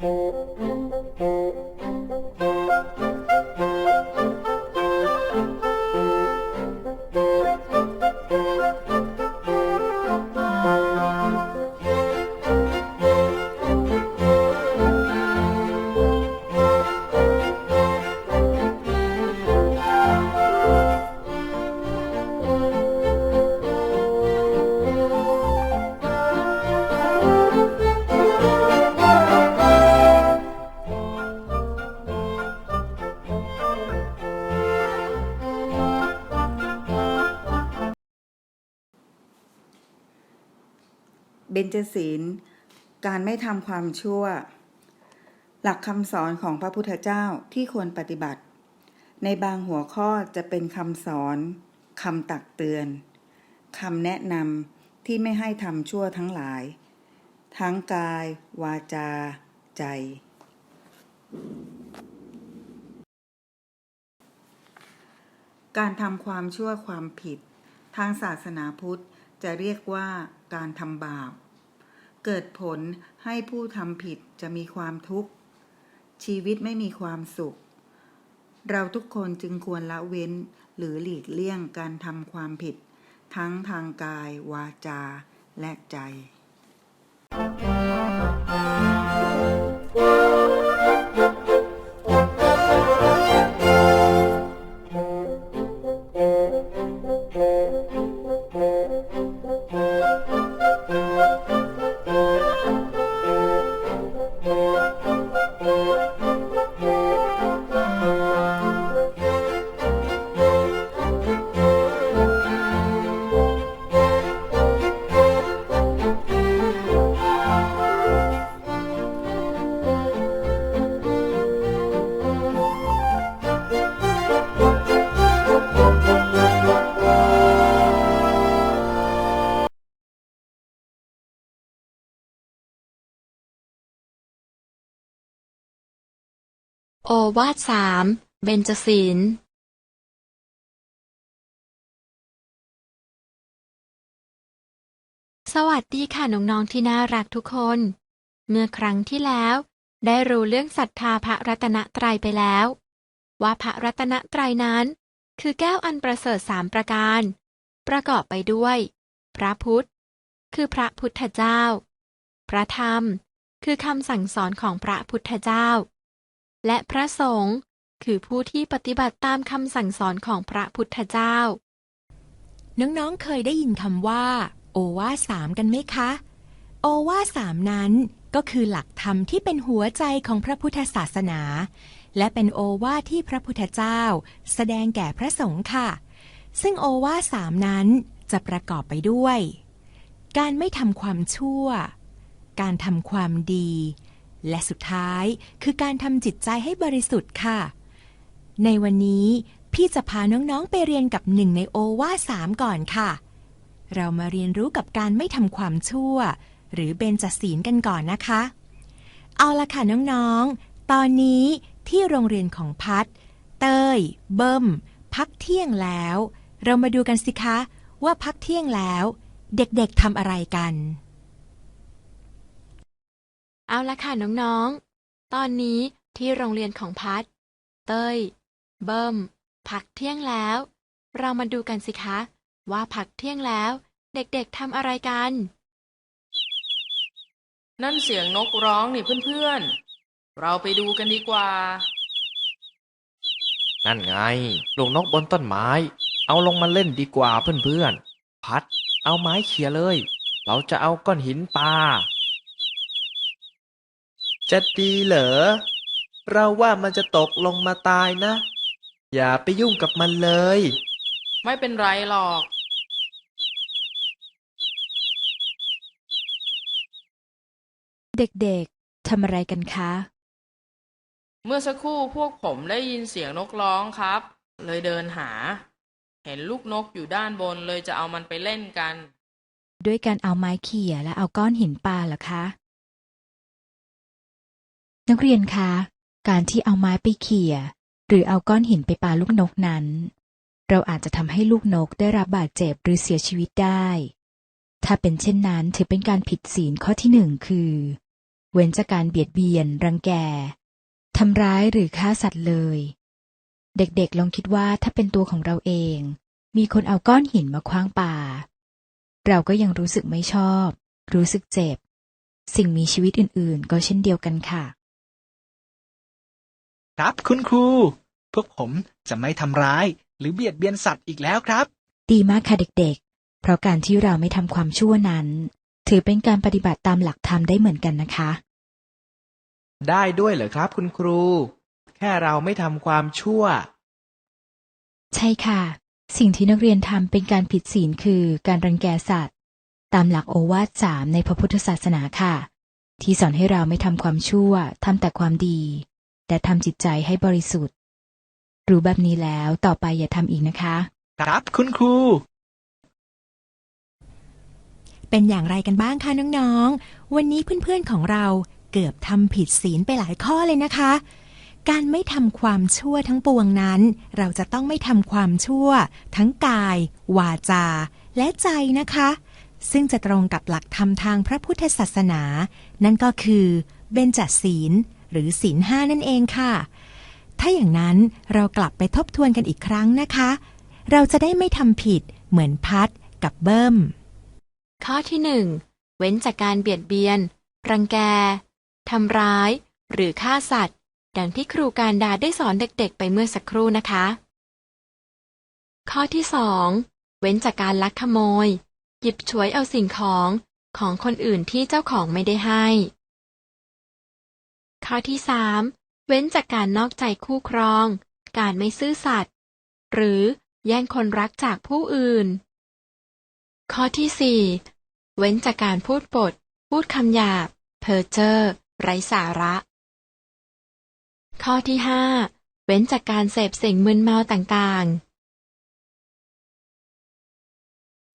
う。 เบญจศีล การไม่ทำความชั่ว หลักคำสอนของพระพุทธเจ้าที่ควรปฏิบัติ ในบางหัวข้อจะเป็นคำสอนคำตักเตือนคำแนะนำที่ไม่ให้ทำชั่วทั้งหลาย ทั้งกาย วาจา ใจ การทำความชั่วความผิด ทางศาสนาพุทธจะเรียกว่าการทำบาป เกิดผลให้ผู้ทำผิดจะมีความทุกข์ ชีวิตไม่มีความสุข เราทุกคนจึงควรละเว้นหรือหลีกเลี่ยงการทำความผิด ทั้งทางกาย วาจา และใจ โอวาทสามเบญจศีลสวัสดีค่ะน้องๆที่น่ารักทุกคน เมื่อครั้งที่แล้ว ได้รู้เรื่องศรัทธาพระรัตนตรัยไปแล้ว ว่าพระรัตนตรัยนั้น คือแก้วอันประเสริฐสามประการ ประกอบไปด้วย พระพุทธ คือพระพุทธเจ้า พระธรรม คือคำสั่งสอนของพระพุทธเจ้า และพระสงฆ์คือผู้ที่ปฏิบัติตามคำสั่งสอนของพระพุทธเจ้า น้องๆเคยได้ยินคำว่า โอวาสามกันไหมคะ โอวาสามนั้นก็คือหลักธรรมที่เป็นหัวใจของพระพุทธศาสนา และเป็นโอวาทที่พระพุทธเจ้า แสดงแก่พระสงฆ์ค่ะ ซึ่งโอวาสามนั้นจะประกอบไปด้วย การไม่ทำความชั่ว การทำความดี และสุดท้ายคือการทำจิตใจให้บริสุทธิ์ค่ะ ในวันนี้พี่จะพาน้องๆไปเรียนกับหนึ่งในโอวาสามก่อนค่ะ เรามาเรียนรู้กับการไม่ทำความชั่ว หรือเบญจศีลกันก่อนนะคะ เอาละค่ะน้องๆ ตอนนี้ที่โรงเรียนของพัดเต้ย เบิ้ม พักเที่ยงแล้ว เรามาดูกันสิคะ ว่าพักเที่ยงแล้ว เด็กๆทำอะไรกัน เอาละค่ะน้องๆ ตอนนี้ที่โรงเรียนของพัด เต้ย เบิ้มพักเที่ยงแล้ว เรามาดูกันสิคะ ว่าพักเที่ยงแล้ว เด็กๆทำอะไรกัน นั่นเสียงนกร้องนี่เพื่อนๆ เราไปดูกันดีกว่า นั่นไง ลูกนกบนต้นไม้ เอาลงมาเล่นดีกว่าเพื่อนๆ พัด เอาไม้เขี่ยเลย เราจะเอาก้อนหินปลา จะดีเหรอ เราว่ามันจะตกลงมาตายนะ อย่าไปยุ่งกับมันเลย ไม่เป็นไรหรอก เด็กๆทำอะไรกันคะ เมื่อสักครู่พวกผมได้ยินเสียงนกร้องครับ เลยเดินหา เห็นลูกนกอยู่ด้านบนเลยจะเอามันไปเล่นกัน ด้วยการเอาไม้เขี่ยและเอาก้อนหินปาเหรอคะ นักเรียนคะ การที่เอาไม้ไปเขี่ย หรือเอาก้อนหินไปปาลูกนกนั้น เราอาจจะทำให้ลูกนกได้รับบาดเจ็บหรือเสียชีวิตได้ ถ้าเป็นเช่นนั้นถือเป็นการผิดศีลข้อที่หนึ่งคือ เว้นจากการเบียดเบียน รังแกทำร้ายหรือฆ่าสัตว์เลย เด็กๆลองคิดว่าถ้าเป็นตัวของเราเอง มีคนเอาก้อนหินมาคว้างป่า เราก็ยังรู้สึกไม่ชอบ รู้สึกเจ็บ สิ่งมีชีวิตอื่นๆ ก็เช่นเดียวกันค่ะ ครับ คุณครู พวกผมจะไม่ทำร้าย หรือเบียดเบียนสัตว์อีกแล้วครับ ดีมากค่ะเด็กๆ เพราะการที่เราไม่ทำความชั่วนั้น ถือเป็นการปฏิบัติตามหลักธรรมได้เหมือนกันนะคะ ได้ด้วยเหรอครับ คุณครู แค่เราไม่ทำความชั่ว ใช่ค่ะ สิ่งที่นักเรียนทำเป็นการผิดศีลคือการรังแกสัตว์ ตามหลักโอวาทสามในพระพุทธศาสนาค่ะ ที่สอนให้เราไม่ทำความชั่วทำแต่ความดี และทำจิตใจให้บริสุทธิ์ รู้แบบนี้แล้วต่อไปอย่าทำอีกนะคะ ครับคุณครู เป็นอย่างไรกันบ้างคะน้องๆ วันนี้เพื่อนๆของเราเกือบทำผิดศีลไปหลายข้อเลยนะคะ การไม่ทำความชั่วทั้งปวงนั้น เราจะต้องไม่ทำความชั่ว ทั้งกาย วาจา และใจนะคะ ซึ่งจะตรงกับหลักธรรมทางพระพุทธศาสนา นั่นก็คือเบญจศีล หรือศีลห้านั่นเองค่ะ ถ้าอย่างนั้นเรากลับไปทบทวนกันอีกครั้งนะคะ เราจะได้ไม่ทำผิดเหมือนพัดกับเบิ้ม ข้อที่หนึ่งเว้นจากการเบียดเบียน รังแกทำร้าย หรือฆ่าสัตว์ ดังที่ครูการดาได้สอนเด็กๆ ไปเมื่อสักครู่นะคะ ข้อที่สองเว้นจากการลักขโมย หยิบฉวยเอาสิ่งของของคนอื่นที่เจ้าของไม่ได้ให้ ข้อที่สามเว้นจากการนอกใจคู่ครอง การไม่ซื่อสัตย์หรือแย่งคนรักจากผู้อื่น ข้อที่สี่เว้นจากการพูดปด พูดคำหยาบ เพ้อเจ้อไร้สาระ ข้อที่ห้าเว้นจากการเสพสิ่งมึนเมาต่างๆ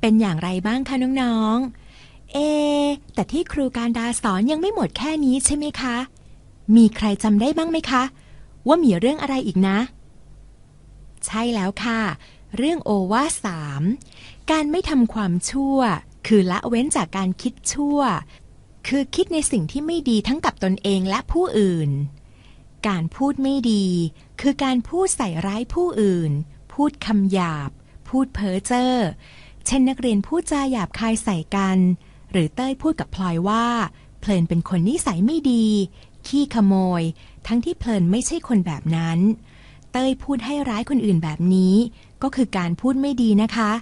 เป็นอย่างไรบ้างคะน้องๆ เอ แต่ที่ครูการดาสอนยังไม่หมดแค่นี้ใช่ไหมคะ มีใครจำได้บ้างไหมคะ ว่ามีเรื่องอะไรอีกนะ ใช่แล้วค่ะ เรื่องโอวาสามการไม่ทำความชั่ว คือละเว้นจากการคิดชั่ว คือคิดในสิ่งที่ไม่ดีทั้งกับตนเองและผู้อื่น การพูดไม่ดี คือการพูดใส่ร้ายผู้อื่น พูดคำหยาบ พูดเพ้อเจ้อ เช่นนักเรียนพูดจาหยาบคายใส่กัน หรือเต้ยพูดกับพลอยว่า เพลินเป็นคนนิสัยไม่ดี ขี้ขโมย ทั้งที่เพลินไม่ใช่คนแบบนั้น เต้ยพูดให้ร้ายคนอื่นแบบนี้ ก็คือการพูดไม่ดีนะคะ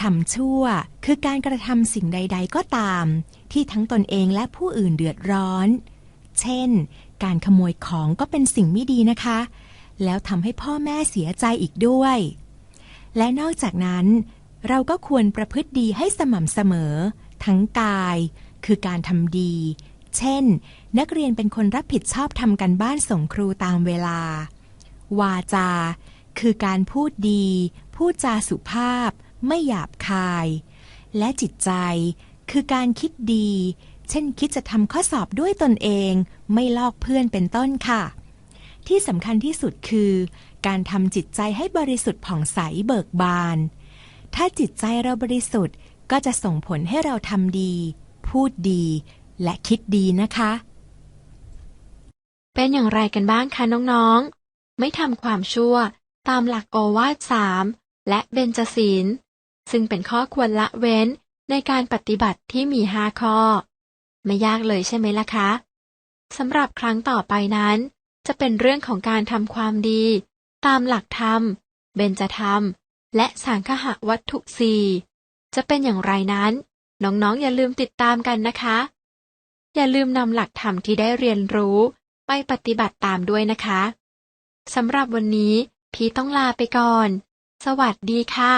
ทำชั่วคือการกระทำสิ่งใด ๆ ก็ตาม ที่ทั้งตนเองและผู้อื่นเดือดร้อน เช่น การขโมยของก็เป็นสิ่งไม่ดีนะคะ แล้วทำให้พ่อแม่เสียใจอีกด้วย และนอกจากนั้น เราก็ควรประพฤติดีให้สม่ำเสมอ ทั้งกาย คือการทำดี เช่น นักเรียนเป็นคนรับผิดชอบทำกันบ้านส่งครูตามเวลา วาจา คือการพูดดี พูดจาสุภาพ ไม่หยาบคาย และจิตใจ คือการคิดดี เช่นคิดจะทำข้อสอบด้วยตนเอง ไม่ลอกเพื่อนเป็นต้นค่ะ ที่สำคัญที่สุดคือ การทำจิตใจให้บริสุทธิ์ผ่องใสเบิกบาน ถ้าจิตใจเราบริสุทธิ์ก็จะส่งผลให้เราทำดี พูดดี และคิดดีนะคะ เป็นอย่างไรกันบ้างคะน้องๆ ไม่ทำความชั่วตามหลักโอวาทสามและเบญจศีล ซึ่งเป็นข้อควรละเว้นในการปฏิบัติที่มีห้าข้อ ไม่ยากเลยใช่ไหมล่ะคะสำหรับครั้งต่อไปนั้น จะเป็นเรื่องของการทำความดี ตามหลักธรรม เบญจธรรม และสังคหวัตถุสี่จะเป็นอย่างไรนั้น น้องๆ อย่าลืมติดตามกันนะคะ อย่าลืมนำหลักธรรมที่ได้เรียนรู้ไปปฏิบัติตามด้วยนะคะสำหรับวันนี้ พี่ต้องลาไปก่อน สวัสดีค่ะ